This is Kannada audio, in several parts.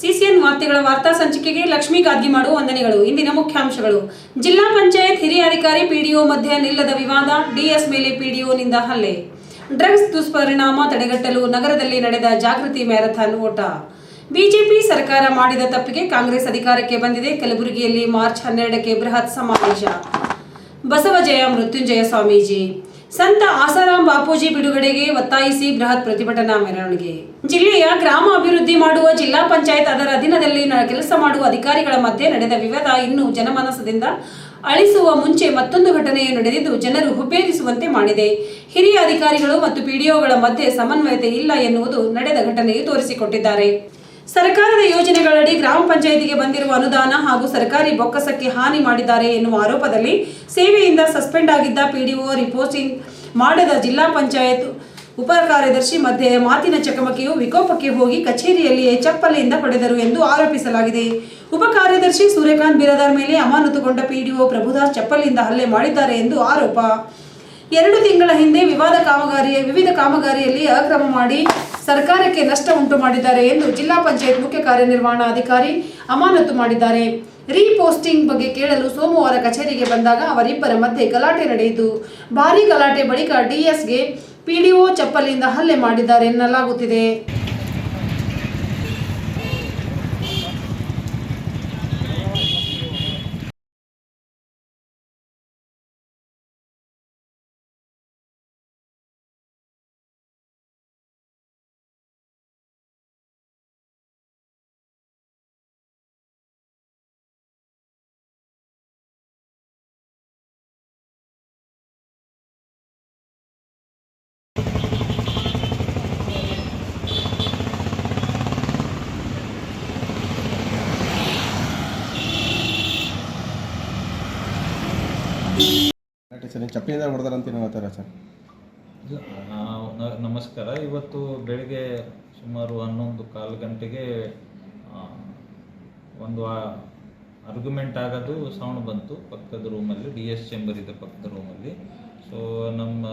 ಸಿಸಿಎನ್ ವಾರ್ತೆಗಳ ವಾರ್ತಾ ಸಂಚಿಕೆಗೆ ಲಕ್ಷ್ಮೀ ಗಾದ್ಗಿಮಾಡು ವಂದನೆಗಳು. ಇಂದಿನ ಮುಖ್ಯಾಂಶಗಳು. ಜಿಲ್ಲಾ ಪಂಚಾಯತ್ ಹಿರಿಯ ಅಧಿಕಾರಿ ಪಿಡಿಒ ಮಧ್ಯೆ ನಿಲ್ಲದ ವಿವಾದ, ಡಿಎಸ್ ಮೇಲೆ ಪಿಡಿಒನಿಂದ ಹಲ್ಲೆ. ಡ್ರಗ್ಸ್ ದುಷ್ಪರಿಣಾಮ ತಡೆಗಟ್ಟಲು ನಗರದಲ್ಲಿ ನಡೆದ ಜಾಗೃತಿ ಮ್ಯಾರಥಾನ್ ಓಟ. ಬಿಜೆಪಿ ಸರ್ಕಾರ ಮಾಡಿದ ತಪ್ಪಿಗೆ ಕಾಂಗ್ರೆಸ್ ಅಧಿಕಾರಕ್ಕೆ ಬಂದಿದೆ. ಕಲಬುರಗಿಯಲ್ಲಿ ಮಾರ್ಚ್ ಹನ್ನೆರಡಕ್ಕೆ ಬೃಹತ್ ಸಮಾವೇಶ. ಬಸವಜಯ ಮೃತ್ಯುಂಜಯ ಸ್ವಾಮೀಜಿ. ಸಂತ ಆಸಾರಾಂ ಬಾಪೂಜಿ ಬಿಡುಗಡೆಗೆ ಒತ್ತಾಯಿಸಿ ಬೃಹತ್ ಪ್ರತಿಭಟನಾ ಮೆರವಣಿಗೆ. ಜಿಲ್ಲೆಯ ಗ್ರಾಮ ಅಭಿವೃದ್ಧಿ ಮಾಡುವ ಜಿಲ್ಲಾ ಪಂಚಾಯತ್ ಅದರ ಅಧೀನದಲ್ಲಿ ಕೆಲಸ ಮಾಡುವ ಅಧಿಕಾರಿಗಳ ಮಧ್ಯೆ ನಡೆದ ವಿವಾದ ಇನ್ನೂ ಜನಮಾನಸದಿಂದ ಅಳಿಸುವ ಮುಂಚೆ ಮತ್ತೊಂದು ಘಟನೆಯು ನಡೆದಿದ್ದು ಜನರು ಹುಬ್ಬೇರಿಸುವಂತೆ ಮಾಡಿದೆ. ಹಿರಿಯ ಅಧಿಕಾರಿಗಳು ಮತ್ತು ಪಿಡಿಒಗಳ ಮಧ್ಯೆ ಸಮನ್ವಯತೆ ಇಲ್ಲ ಎನ್ನುವುದು ನಡೆದ ಘಟನೆಯು ತೋರಿಸಿಕೊಟ್ಟಿದ್ದಾರೆ. ಸರ್ಕಾರದ ಯೋಜನೆಗಳಡಿ ಗ್ರಾಮ ಪಂಚಾಯಿತಿಗೆ ಬಂದಿರುವ ಅನುದಾನ ಹಾಗೂ ಸರ್ಕಾರಿ ಬೊಕ್ಕಸಕ್ಕೆ ಹಾನಿ ಮಾಡಿದ್ದಾರೆ ಎನ್ನುವ ಆರೋಪದಲ್ಲಿ ಸೇವೆಯಿಂದ ಸಸ್ಪೆಂಡ್ ಆಗಿದ್ದ ಪಿಡಿಒ ರಿಪೋರ್ಟಿಂಗ್ ಮಾಡದ ಜಿಲ್ಲಾ ಪಂಚಾಯತ್ ಉಪ ಕಾರ್ಯದರ್ಶಿ ಮಧ್ಯೆ ಮಾತಿನ ಚಕಮಕಿಯು ವಿಕೋಪಕ್ಕೆ ಹೋಗಿ ಕಚೇರಿಯಲ್ಲಿಯೇ ಚಪ್ಪಲೆಯಿಂದ ಪಡೆದರು ಎಂದು ಆರೋಪಿಸಲಾಗಿದೆ. ಉಪ ಕಾರ್ಯದರ್ಶಿ ಸೂರ್ಯಕಾಂತ್ ಬಿರಾದಾರ್ ಮೇಲೆ ಅಮಾನತುಗೊಂಡ ಪಿಡಿಒ ಪ್ರಭುದಾಸ್ ಚಪ್ಪಲಿಯಿಂದ ಹಲ್ಲೆ ಮಾಡಿದ್ದಾರೆ ಎಂದು ಆರೋಪ. ಎರಡು ತಿಂಗಳ ಹಿಂದೆ ವಿವಾದ ಕಾಮಗಾರಿಯ ವಿವಿಧ ಕಾಮಗಾರಿಯಲ್ಲಿ ಅಕ್ರಮ ಮಾಡಿ ಸರ್ಕಾರಕ್ಕೆ ನಷ್ಟ ಉಂಟು ಮಾಡಿದ್ದಾರೆ ಎಂದು ಜಿಲ್ಲಾ ಪಂಚಾಯತ್ ಮುಖ್ಯ ಕಾರ್ಯನಿರ್ವಹಣಾಧಿಕಾರಿ ಅಮಾನತು ಮಾಡಿದ್ದಾರೆ. ರೀಪೋಸ್ಟಿಂಗ್ ಬಗ್ಗೆ ಕೇಳಲು ಸೋಮವಾರ ಕಚೇರಿಗೆ ಬಂದಾಗ ಅವರಿಬ್ಬರ ಮಧ್ಯೆ ಗಲಾಟೆ ನಡೆಯಿತು. ಭಾರೀ ಗಲಾಟೆ ಬಳಿಕ ಡಿಎಸ್ಗೆ ಪಿಡಿಒ ಚಪ್ಪಲಿಯಿಂದ ಹಲ್ಲೆ ಮಾಡಿದ್ದಾರೆ ಎನ್ನಲಾಗುತ್ತಿದೆ. ಸರ್ ನೀವು ಹೊಡೆದಾರ ಅಂತ ಹೇಳ್ತಾರೆ ಸರ್. ನಮಸ್ಕಾರ. ಇವತ್ತು ಬೆಳಿಗ್ಗೆ ಸುಮಾರು ಹನ್ನೊಂದು ಕಾಲು ಗಂಟೆಗೆ ಒಂದು ಅರ್ಗ್ಯುಮೆಂಟ್ ಆಗೋದು ಸೌಂಡ್ ಬಂತು. ಪಕ್ಕದ ರೂಮಲ್ಲಿ ಡಿ ಎಸ್ ಚೇಂಬರ್ ಇದೆ ಪಕ್ಕದ ರೂಮಲ್ಲಿ ಸೊ ನಮ್ಮ,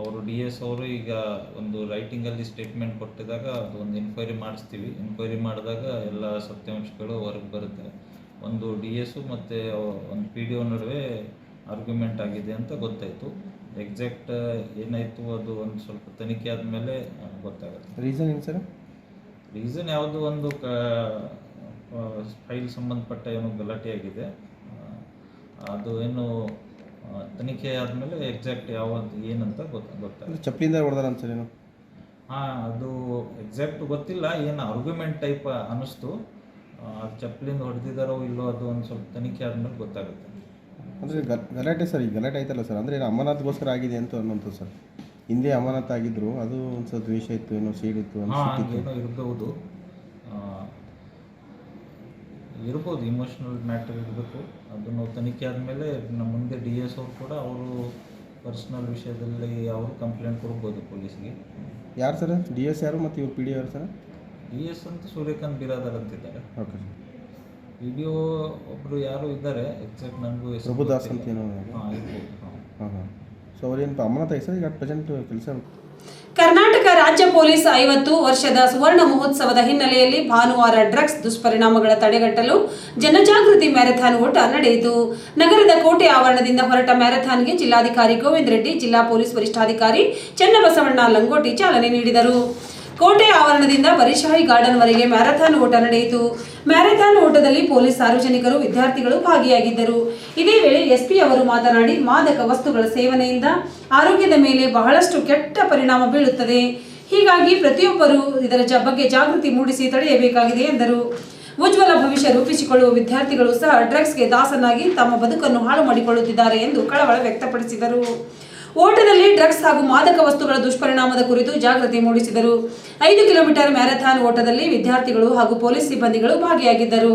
ಅವರು ಡಿ ಎಸ್ ಅವರು ಈಗ ಒಂದು ರೈಟಿಂಗಲ್ಲಿ ಸ್ಟೇಟ್ಮೆಂಟ್ ಕೊಟ್ಟಿದಾಗ ಒಂದು ಎನ್ಕ್ವೈರಿ ಮಾಡಿಸ್ತೀವಿ. ಎನ್ಕ್ವೈರಿ ಮಾಡಿದಾಗ ಎಲ್ಲ ಸತ್ಯಾಂಶಗಳು ಹೊರಗೆ ಬರುತ್ತೆ. ಒಂದು ಡಿ ಎಸ್ಸು ಮತ್ತು ಒಂದು ಪಿ ಡಿ ಒ ನಡುವೆ ಆರ್ಗ್ಯುಮೆಂಟ್ ಆಗಿದೆ ಅಂತ ಗೊತ್ತಾಯಿತು. ಎಕ್ಸಾಕ್ಟ್ ಏನಾಯಿತು ಅದು ಒಂದು ಸ್ವಲ್ಪ ತನಿಖೆ ಆದಮೇಲೆ ಗೊತ್ತಾಗುತ್ತೆ. ರೀಸನ್ ಏನು ಸರ್? ರೀಸನ್ ಯಾವುದು ಒಂದು ಕ ಫೈಲ್ ಸಂಬಂಧಪಟ್ಟ ಏನೋ ಗಲಾಟೆ ಆಗಿದೆ. ಅದು ಏನು ತನಿಖೆ ಆದಮೇಲೆ ಎಕ್ಸಾಕ್ಟ್ ಯಾವ ಏನಂತ ಗೊತ್ತ ಗೊತ್ತಾಗುತ್ತೆ. ಚಪ್ಪಿಂದ ಹೊಡೆದಾರ ಅಂತ ಸರ್ ಏನು? ಹಾಂ ಅದು ಎಕ್ಸಾಕ್ಟ್ ಗೊತ್ತಿಲ್ಲ. ಏನು ಆರ್ಗ್ಯುಮೆಂಟ್ ಟೈಪ್ ಅನ್ನಿಸ್ತು ಚಪ್ಪಲಿಂದ ಹೊಡೆದಿದ್ದಾರೋ ಇಲ್ಲೋ ಅದು ಒಂದು ಸ್ವಲ್ಪ ತನಿಖೆ ಆದಮೇಲೆ ಗೊತ್ತಾಗುತ್ತೆ. ಅಂದರೆ ಗಲಾಟೆ ಸರ್ ಈ ಗಲಾಟೆ ಆಯ್ತಲ್ಲ ಸರ್? ಅಂದರೆ ಅಮರನಾಥ್ಗೋಸ್ಕರ ಆಗಿದೆ ಅಂತ ಅನ್ನೋದು ಸರ್? ಹಿಂದೆ ಅಮರನಾಥ್ ಆಗಿದ್ರು ಅದು ಒಂದು ಸ್ವಲ್ಪ ದ್ವೇಷ ಇತ್ತು ಏನೋ ಸೀಡಿತ್ತು ಹಂಗೇನೋ ಇರಬಹುದು ಇರ್ಬೋದು. ಇಮೋಷ್ನಲ್ ಮ್ಯಾಟರ್ ಇರಬೇಕು. ಅದನ್ನು ತನಿಖೆ ಆದಮೇಲೆ ನಮ್ಮ ಮುಂದೆ ಡಿ ಎಸ್ ಅವರು ಕೂಡ ಅವರು ಪರ್ಸ್ನಲ್ ವಿಷಯದಲ್ಲಿ ಅವರು ಕಂಪ್ಲೇಂಟ್ ಕೊಡ್ಬೋದು ಪೊಲೀಸ್ಗೆ. ಯಾರು ಸರ್? ಡಿ ಎಸ್ ಯಾರು ಮತ್ತು ಇವ್ರು ಪಿ ಡಿ ಯಾರು ಸರ್? ಡಿ ಎಸ್ ಅಂತ ಸೂರ್ಯಕಾಂತ್ ಬಿರಾದರ್ ಅಂತಿದ್ದಾರೆ. Okay sir. P D O ಒಬ್ಬರು ಯಾರು ಇದ್ದಾರೆ ಎಕ್ಸಾಕ್ಟ್ ನನಗೂ ಪ್ರಭುದಾಸ್ ಅಂತ ಏನೋ ಹಾಂ ಇರ್ಬೋದು ಹಾಂ. ಹಾಂ ಹಾಂ. ಸೊ ಅವ್ರೇನು ಅಮಾನತ್ ಆಯ್ತು ಸರ್? ಈಗ ಪ್ರೆಸೆಂಟ್ ಕೆಲಸ ಕರ್ನಾಟಕ ರಾಜ್ಯ ಪೊಲೀಸ್ ಐವತ್ತು ವರ್ಷದ ಸುವರ್ಣ ಮಹೋತ್ಸವದ ಹಿನ್ನೆಲೆಯಲ್ಲಿ ಭಾನುವಾರ ಡ್ರಗ್ಸ್ ದುಷ್ಪರಿಣಾಮಗಳ ತಡೆಗಟ್ಟಲು ಜನಜಾಗೃತಿ ಮ್ಯಾರಥಾನ್ ಓಟ ನಡೆಯಿತು. ನಗರದ ಕೋಟೆ ಆವರಣದಿಂದ ಹೊರಟ ಮ್ಯಾರಥಾನ್ಗೆ ಜಿಲ್ಲಾಧಿಕಾರಿ ಗೋವಿಂದ ರೆಡ್ಡಿ ಜಿಲ್ಲಾ ಪೊಲೀಸ್ ವರಿಷ್ಠಾಧಿಕಾರಿ ಚನ್ನಬಸವಣ್ಣ ಲಂಗೋಟಿ ಚಾಲನೆ ನೀಡಿದರು. ಕೋಟೆ ಆವರಣದಿಂದ ಬರಿಶಾಹಿ ಗಾರ್ಡನ್ವರೆಗೆ ಮ್ಯಾರಥಾನ್ ಓಟ ನಡೆಯಿತು. ಮ್ಯಾರಥಾನ್ ಓಟದಲ್ಲಿ ಪೊಲೀಸ್ ಸಾರ್ವಜನಿಕರು, ವಿದ್ಯಾರ್ಥಿಗಳು ಭಾಗಿಯಾಗಿದ್ದರು. ಇದೇ ವೇಳೆ ಎಸ್ಪಿ ಅವರು ಮಾತನಾಡಿ, ಮಾದಕ ವಸ್ತುಗಳ ಸೇವನೆಯಿಂದ ಆರೋಗ್ಯದ ಮೇಲೆ ಬಹಳಷ್ಟು ಕೆಟ್ಟ ಪರಿಣಾಮ ಬೀಳುತ್ತದೆ. ಹೀಗಾಗಿ ಪ್ರತಿಯೊಬ್ಬರೂ ಇದರ ಬಗ್ಗೆ ಜಾಗೃತಿ ಮೂಡಿಸಿ ತಡೆಯಬೇಕಾಗಿದೆ ಎಂದರು. ಉಜ್ವಲ ಭವಿಷ್ಯ ರೂಪಿಸಿಕೊಳ್ಳುವ ವಿದ್ಯಾರ್ಥಿಗಳು ಸಹ ಡ್ರಗ್ಸ್ಗೆ ದಾಸನಾಗಿ ತಮ್ಮ ಬದುಕನ್ನು ಹಾಳು ಮಾಡಿಕೊಳ್ಳುತ್ತಿದ್ದಾರೆ ಎಂದು ಕಳವಳ ವ್ಯಕ್ತಪಡಿಸಿದರು. ಓಟದಲ್ಲಿ ಡ್ರಗ್ಸ್ ಹಾಗೂ ಮಾದಕ ವಸ್ತುಗಳ ದುಷ್ಪರಿಣಾಮದ ಕುರಿತು ಜಾಗೃತಿ ಮೂಡಿಸಿದರು. ಐದು ಕಿಲೋಮೀಟರ್ ಮ್ಯಾರಥಾನ್ ಓಟದಲ್ಲಿ ವಿದ್ಯಾರ್ಥಿಗಳು ಹಾಗೂ ಪೊಲೀಸ್ ಸಿಬ್ಬಂದಿಗಳು ಭಾಗಿಯಾಗಿದ್ದರು.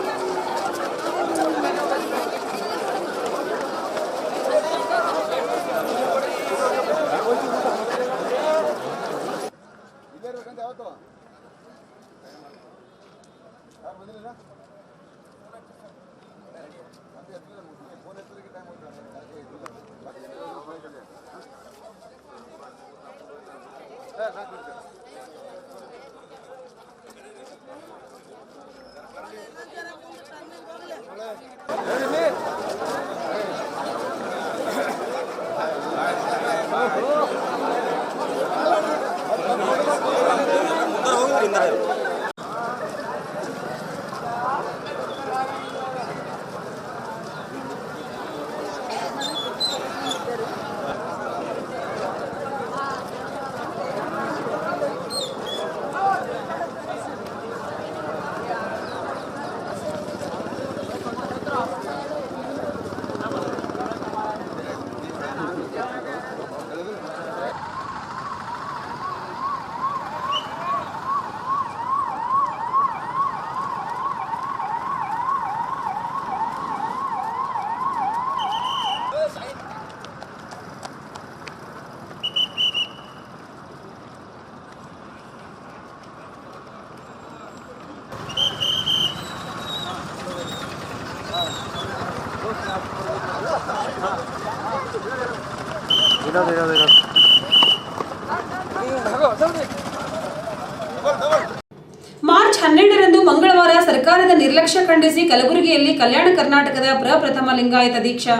ಮಾರ್ಚ್ ಹನ್ನೆರಡರಂದು ಮಂಗಳವಾರ ಸರ್ಕಾರದ ನಿರ್ಲಕ್ಷ್ಯ ಖಂಡಿಸಿ ಕಲಬುರಗಿಯಲ್ಲಿ ಕಲ್ಯಾಣ ಕರ್ನಾಟಕದ ಪ್ರಪ್ರಥಮ ಲಿಂಗಾಯತ ದೀಕ್ಷಾ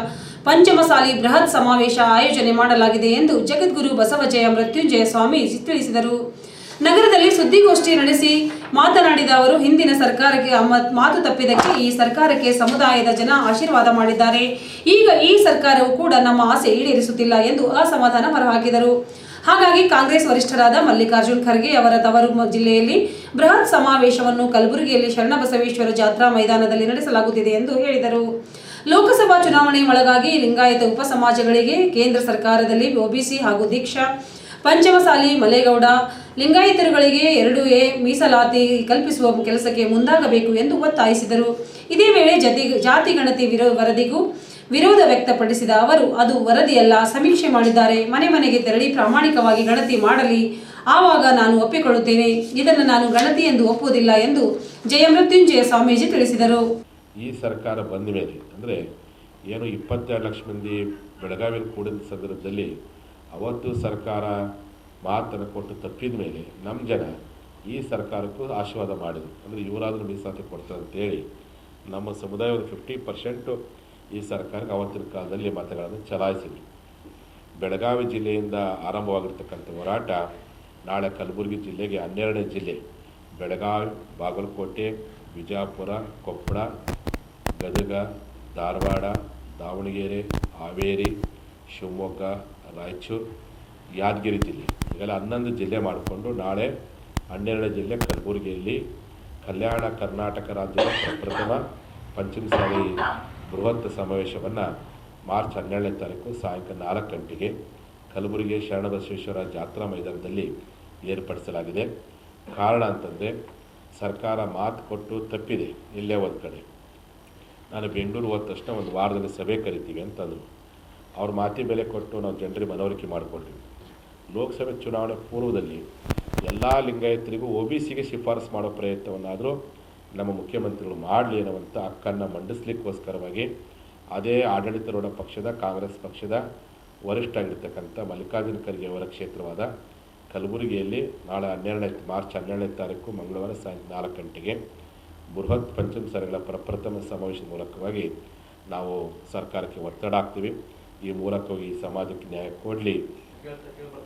ಪಂಚಮಸಾಲಿ ಬೃಹತ್ ಸಮಾವೇಶ ಆಯೋಜನೆ ಮಾಡಲಾಗಿದೆ ಎಂದು ಜಗದ್ಗುರು ಬಸವಜಯ ಮೃತ್ಯುಂಜಯ ಸ್ವಾಮಿ ತಿಳಿಸಿದರು. ನಗರದಲ್ಲಿ ಸುದ್ದಿಗೋಷ್ಠಿ ನಡೆಸಿ ಮಾತನಾಡಿದ ಅವರು, ಹಿಂದಿನ ಸರ್ಕಾರಕ್ಕೆ ಮಾತು ತಪ್ಪಿದಕ್ಕೆ ಈ ಸರ್ಕಾರಕ್ಕೆ ಸಮುದಾಯದ ಜನ ಆಶೀರ್ವಾದ ಮಾಡಿದ್ದಾರೆ. ಈಗ ಈ ಸರ್ಕಾರವು ಕೂಡ ನಮ್ಮ ಆಸೆ ಈಡೇರಿಸುತ್ತಿಲ್ಲ ಎಂದು ಅಸಮಾಧಾನ ಹೊರಹಾಕಿದರು. ಹಾಗಾಗಿ ಕಾಂಗ್ರೆಸ್ ವರಿಷ್ಠರಾದ ಮಲ್ಲಿಕಾರ್ಜುನ್ ಖರ್ಗೆ ಅವರ ತವರು ಜಿಲ್ಲೆಯಲ್ಲಿ ಬೃಹತ್ ಸಮಾವೇಶವನ್ನು ಕಲಬುರಗಿಯಲ್ಲಿ ಶರಣಬಸವೇಶ್ವರ ಜಾತ್ರಾ ಮೈದಾನದಲ್ಲಿ ನಡೆಸಲಾಗುತ್ತಿದೆ ಎಂದು ಹೇಳಿದರು. ಲೋಕಸಭಾ ಚುನಾವಣೆ ಒಳಗಾಗಿ ಲಿಂಗಾಯತ ಉಪಸಮಾಜಗಳಿಗೆ ಕೇಂದ್ರ ಸರ್ಕಾರದಲ್ಲಿ ಒಬಿಸಿ ಹಾಗೂ ದೀಕ್ಷಾ ಪಂಚಮಸಾಲಿ ಮಲೇಗೌಡ, ಲಿಂಗಾಯತರುಗಳಿಗೆ ಎರಡು ಎ ಮೀಸಲಾತಿ ಕಲ್ಪಿಸುವ ಕೆಲಸಕ್ಕೆ ಮುಂದಾಗಬೇಕು ಎಂದು ಒತ್ತಾಯಿಸಿದರು. ಇದೇ ವೇಳೆ ಜತಿ, ಜಾತಿ ಗಣತಿ ವಿರೋ, ವರದಿಗೂ ವಿರೋಧ ವ್ಯಕ್ತಪಡಿಸಿದ ಅವರು, ಅದು ವರದಿಯಲ್ಲ, ಸಮೀಕ್ಷೆ ಮಾಡಿದ್ದಾರೆ. ಮನೆ ಮನೆಗೆ ತೆರಳಿ ಪ್ರಾಮಾಣಿಕವಾಗಿ ಗಣತಿ ಮಾಡಲಿ. ಆವಾಗ ನಾನು ಒಪ್ಪಿಕೊಳ್ಳುತ್ತೇನೆ. ಇದನ್ನು ನಾನು ಗಣತಿ ಎಂದು ಒಪ್ಪುವುದಿಲ್ಲ ಎಂದು ಜಯಮೃತ್ಯುಂಜಯ ಸ್ವಾಮೀಜಿ ತಿಳಿಸಿದರು. ಈ ಸರ್ಕಾರ ಬಂದ ಮೇಲೆ, ಅಂದರೆ ಏನು ಇಪ್ಪತ್ತೆರಡು ಲಕ್ಷ ಮಂದಿ ಬೆಳಗಾವಿಯಲ್ಲಿ ಕೂಡಿದ ಸಂದರ್ಭದಲ್ಲಿ ಅವತ್ತು ಸರ್ಕಾರ ಮಾತನ್ನು ಕೊಟ್ಟು ತಪ್ಪಿದ ಮೇಲೆ ನಮ್ಮ ಜನ ಈ ಸರ್ಕಾರಕ್ಕೂ ಆಶೀರ್ವಾದ ಮಾಡಿದರು. ಅಂದರೆ ಇವರಾದರೂ ಮೀಸಲಾತಿ ಕೊಡ್ತಾರೆ ಅಂತೇಳಿ ನಮ್ಮ ಸಮುದಾಯದ ಫಿಫ್ಟಿ ಪರ್ಸೆಂಟು ಈ ಸರ್ಕಾರಕ್ಕೆ ಅವತ್ತಿನ ಕಾಲದಲ್ಲಿ ಮತಗಳನ್ನು ಚಲಾಯಿಸಿದರು. ಬೆಳಗಾವಿ ಜಿಲ್ಲೆಯಿಂದ ಆರಂಭವಾಗಿರ್ತಕ್ಕಂಥ ಹೋರಾಟ ನಾಳೆ ಕಲಬುರಗಿ ಜಿಲ್ಲೆಗೆ ಹನ್ನೆರಡನೇ ಜಿಲ್ಲೆ. ಬೆಳಗಾವಿ, ಬಾಗಲಕೋಟೆ, ವಿಜಾಪುರ, ಕೊಪ್ಪಳ, ಗದಗ, ಧಾರವಾಡ, ದಾವಣಗೆರೆ, ಹಾವೇರಿ, ಶಿವಮೊಗ್ಗ ರಾಯಚೂರು ಯಾದಗಿರಿ ಜಿಲ್ಲೆ. ಈಗೆಲ್ಲ ಹನ್ನೊಂದು ಜಿಲ್ಲೆ ಮಾಡಿಕೊಂಡು ನಾಳೆ ಹನ್ನೆರಡನೇ ಜಿಲ್ಲೆ ಕಲಬುರಗಿಯಲ್ಲಿ ಕಲ್ಯಾಣ ಕರ್ನಾಟಕ ರಾಜ್ಯದ ಪ್ರಪ್ರಥಮ ಪಂಚಮಸಾಲಿ ಬೃಹತ್ ಸಮಾವೇಶವನ್ನು ಮಾರ್ಚ್ ಹನ್ನೆರಡನೇ ತಾರೀಕು ಸಾಯಂಕಾಲ ನಾಲ್ಕು ಗಂಟೆಗೆ ಕಲಬುರಗಿ ಶರಣಬಸವೇಶ್ವರ ಜಾತ್ರಾ ಮೈದಾನದಲ್ಲಿ ಏರ್ಪಡಿಸಲಾಗಿದೆ. ಕಾರಣ ಅಂತಂದರೆ ಸರ್ಕಾರ ಮಾತು ಕೊಟ್ಟು ತಪ್ಪಿದೆ ಇಲ್ಲೇ ಒಂದು ಕಡೆ. ನಾನು ಬೆಂಗಳೂರು ಹೋದ ತಕ್ಷಣ ಒಂದು ವಾರದಲ್ಲಿ ಸಭೆ ಕರಿತೀವಿ ಅಂತಂದರು. ಅವ್ರ ಮಾತಿ ಬೆಲೆ ಕೊಟ್ಟು ನಾವು ಜನರಿಗೆ ಮನವರಿಕೆ ಮಾಡಿಕೊಟ್ವಿ ಲೋಕಸಭೆ ಚುನಾವಣೆ ಪೂರ್ವದಲ್ಲಿ ಎಲ್ಲ ಲಿಂಗಾಯತರಿಗೂ ಒ ಬಿ ಸಿಗೆ ಶಿಫಾರಸು ಮಾಡೋ ಪ್ರಯತ್ನವನ್ನಾದರೂ ನಮ್ಮ ಮುಖ್ಯಮಂತ್ರಿಗಳು ಮಾಡಲಿ ಅನ್ನುವಂಥ ಹಕ್ಕನ್ನು ಮಂಡಿಸ್ಲಿಕ್ಕೋಸ್ಕರವಾಗಿ ಅದೇ ಆಡಳಿತಾರೂಢ ಪಕ್ಷದ, ಕಾಂಗ್ರೆಸ್ ಪಕ್ಷದ ವರಿಷ್ಠ ಆಗಿರ್ತಕ್ಕಂಥ ಮಲ್ಲಿಕಾರ್ಜುನ ಖರ್ಗೆ ಅವರ ಕ್ಷೇತ್ರವಾದ ಕಲಬುರಗಿಯಲ್ಲಿ ನಾಳೆ ಹನ್ನೆರಡನೇ, ಮಾರ್ಚ್ ಹನ್ನೆರಡನೇ ತಾರೀಕು ಮಂಗಳವಾರ ಸಾಯಂಕಾಲ ನಾಲ್ಕು ಗಂಟೆಗೆ ಬೃಹತ್ ಪಂಚಮಸಾಲಿಗಳ ಪ್ರಪ್ರಥಮ ಸಮಾವೇಶದ ಮೂಲಕವಾಗಿ ನಾವು ಸರ್ಕಾರಕ್ಕೆ ಒತ್ತಡ ಹಾಕ್ತೀವಿ. ಈ ಮೂಲಕ ಈ ಸಮಾಜಕ್ಕೆ ನ್ಯಾಯ ಕೊಡಲಿ.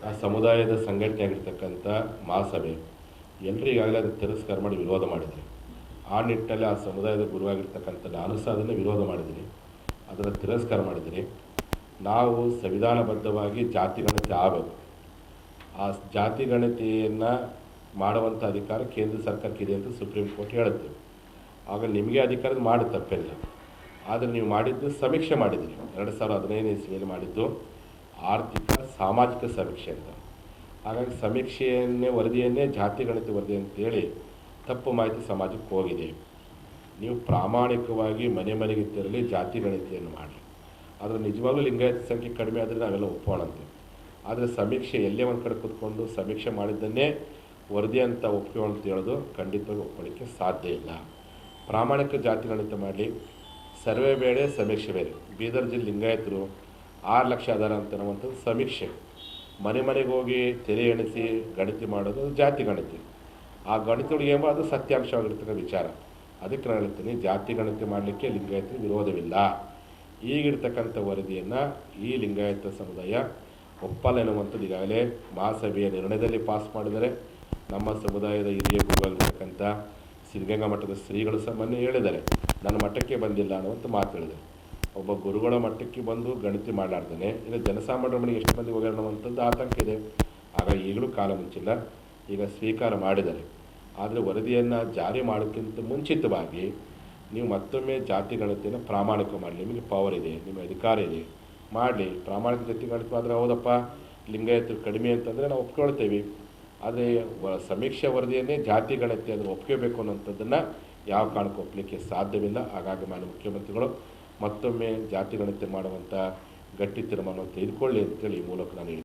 ಆ ಸಮುದಾಯದ ಸಂಘಟನೆ ಆಗಿರ್ತಕ್ಕಂಥ ಮಹಾಸಭೆ ಎಲ್ಲರೂ ಈಗಾಗಲೇ ಅದನ್ನು ತಿರಸ್ಕಾರ ಮಾಡಿ ವಿರೋಧ ಮಾಡಿದರೆ. ಆ ನಿಟ್ಟಿನಲ್ಲಿ ಆ ಸಮುದಾಯದ ಗುರುವಾಗಿರ್ತಕ್ಕಂಥ ನಾನು ಸಹ ಅದನ್ನು ವಿರೋಧ ಮಾಡಿದ್ದೀನಿ. ಅದನ್ನು ತಿರಸ್ಕಾರ ಮಾಡಿದ್ದೀನಿ. ನಾವು ಸಂವಿಧಾನಬದ್ಧವಾಗಿ ಜಾತಿ ಗಣತಿ ಆಗಬೇಕು. ಆ ಜಾತಿ ಗಣತಿಯನ್ನು ಮಾಡುವಂಥ ಅಧಿಕಾರ ಕೇಂದ್ರ ಸರ್ಕಾರಕ್ಕೆ ಇದೆ ಅಂತ ಸುಪ್ರೀಂ ಕೋರ್ಟ್ ಹೇಳುತ್ತೆ. ಆಗ ನಿಮಗೆ ಅಧಿಕಾರದ ಮಾಡಿ ತಪ್ಪಿಲ್ಲ. ಆದರೆ ನೀವು ಮಾಡಿದ್ದು ಸಮೀಕ್ಷೆ ಮಾಡಿದ್ದೀರಿ ಎರಡು ಸಾವಿರದ ಹದಿನೈದು ಇಸ್ವಿಯಲ್ಲಿ ಮಾಡಿದ್ದು ಆರ್ಥಿಕ, ಸಾಮಾಜಿಕ ಸಮೀಕ್ಷೆ ಅಂತ. ಹಾಗಾಗಿ ಸಮೀಕ್ಷೆಯನ್ನೇ, ವರದಿಯನ್ನೇ ಜಾತಿ, ಗಣಿತ ವರದಿ ಅಂತೇಳಿ ತಪ್ಪು ಮಾಹಿತಿ ಸಮಾಜಕ್ಕೆ ಹೋಗಿದೆ. ನೀವು ಪ್ರಾಮಾಣಿಕವಾಗಿ ಮನೆ ಮನೆಗೆ ತೆರಳಿ ಜಾತಿ, ಗಣಿತೆಯನ್ನು ಮಾಡಿ ಆದರೆ ನಿಜವಾಗ್ಲೂ ಲಿಂಗಾಯತ ಸಂಖ್ಯೆ ಕಡಿಮೆ ಆದರೆ ನಾವೆಲ್ಲ ಒಪ್ಪೋಣಂತೆ ಆದರೆ ಸಮೀಕ್ಷೆ ಎಲ್ಲೇ ಒಂದು ಕಡೆ ಕೂತ್ಕೊಂಡು ಸಮೀಕ್ಷೆ ಮಾಡಿದ್ದನ್ನೇ ವರದಿ ಅಂತ ಒಪ್ಪಿಕೊಳ್ಳೋದು ಹೇಳೋದು ಖಂಡಿತವಾಗಿ ಒಪ್ಪಲಿಕ್ಕೆ ಸಾಧ್ಯ ಇಲ್ಲ. ಪ್ರಾಮಾಣಿಕ ಜಾತಿ, ಗಣಿತ ಮಾಡಲಿ. ಸರ್ವೆ ಬೇಡ ಸಮೀಕ್ಷೆ ಬೇರೆ. ಬೀದರ್ ಜಿಲ್ಲೆ ಲಿಂಗಾಯತರು ಆರು ಲಕ್ಷ ಅದಾರ ಅಂತ ಅನ್ನುವಂಥದ್ದು ಸಮೀಕ್ಷೆ. ಮನೆ ಮನೆಗೆ ಹೋಗಿ ತೆರೆ ಎಣಿಸಿ ಗಣಿತ ಮಾಡೋದು ಜಾತಿ ಗಣಿತ. ಆ ಗಣಿತಗಳಿಗೆ ಏನೋ ಅದು ಸತ್ಯಾಂಶವಾಗಿರ್ತಕ್ಕಂಥ ವಿಚಾರ. ಅದಕ್ಕೆ ನಾನು ಹೇಳ್ತೀನಿ, ಜಾತಿ ಗಣತಿ ಮಾಡಲಿಕ್ಕೆ ಲಿಂಗಾಯತ ವಿರೋಧವಿಲ್ಲ. ಈಗಿರ್ತಕ್ಕಂಥ ವರದಿಯನ್ನು ಈ ಲಿಂಗಾಯತ ಸಮುದಾಯ ಒಪ್ಪಲ್ಲ ಎನ್ನುವಂಥದ್ದು ಈಗಾಗಲೇ ಮಹಾಸಭೆಯ ನಿರ್ಣಯದಲ್ಲಿ ಪಾಸ್ ಮಾಡಿದರೆ ನಮ್ಮ ಸಮುದಾಯದ ಹಿರಿಯ ಗುರುಗಳಿರ್ತಕ್ಕಂಥ ಸಿದ್ಧಗಂಗಾ ಮಠದ ಶ್ರೀಗಳು ಸಹ ಮೊನ್ನೆ ಹೇಳಿದ್ದಾರೆ, ನನ್ನ ಮಠಕ್ಕೆ ಬಂದಿಲ್ಲ ಅನ್ನುವಂಥ ಮಾತು ಹೇಳಿದೆ ಒಬ್ಬ ಗುರುಗಳ ಮಟ್ಟಕ್ಕೆ ಬಂದು ಗಣತಿ ಮಾಡಲಾರ್ದೇ ಇನ್ನು ಜನಸಾಮಾನ್ಯರ ಮನೆಗೆ ಎಷ್ಟು ಮಂದಿ ಹೋಗ್ಯಾರ ಅನ್ನುವಂಥದ್ದು ಆತಂಕ ಇದೆ. ಆಗ ಈಗಲೂ ಕಾಲ ಮುಂಚಿಲ್ಲ, ಈಗ ಸ್ವೀಕಾರ ಮಾಡಿದ್ದಾರೆ. ಆದರೆ ವರದಿಯನ್ನು ಜಾರಿ ಮಾಡೋಕ್ಕಿಂತ ಮುಂಚಿತವಾಗಿ ನೀವು ಮತ್ತೊಮ್ಮೆ ಜಾತಿ ಗಣತಿಯನ್ನು ಪ್ರಾಮಾಣಿಕ ಮಾಡಲಿ. ನಿಮಗೆ ಪವರ್ ಇದೆ ನಿಮ್ಮ ಅಧಿಕಾರ ಇದೆ, ಮಾಡಲಿ. ಪ್ರಾಮಾಣಿಕ ಜಾತಿ ಗಣತಿ ಆದರೆ ಹೌದಪ್ಪ, ಲಿಂಗಾಯತರು ಕಡಿಮೆ ಅಂತಂದರೆ ನಾವು ಒಪ್ಕೊಳ್ತೇವೆ. ಆದರೆ ಸಮೀಕ್ಷೆ ವರದಿಯನ್ನೇ ಜಾತಿ ಗಣತಿ ಅದನ್ನು ಒಪ್ಕೋಬೇಕು ಅನ್ನೋಂಥದ್ದನ್ನು ಯಾವ ಕಾರಣಕ್ಕೂ ಒಪ್ಪಲಿಕ್ಕೆ ಸಾಧ್ಯವಿಲ್ಲ. ಹಾಗಾಗಿ ಮಾನ್ಯ ಮುಖ್ಯಮಂತ್ರಿಗಳು ಮತ್ತೊಮ್ಮೆ ಜಾತಿ ಗಣತಿ ಮಾಡುವಂಥ ಗಟ್ಟಿ ತೀರ್ಮಾನವನ್ನು ತೆಗೆದುಕೊಳ್ಳಿ ಅಂತೇಳಿ ಈ ಮೂಲಕ ನಾನು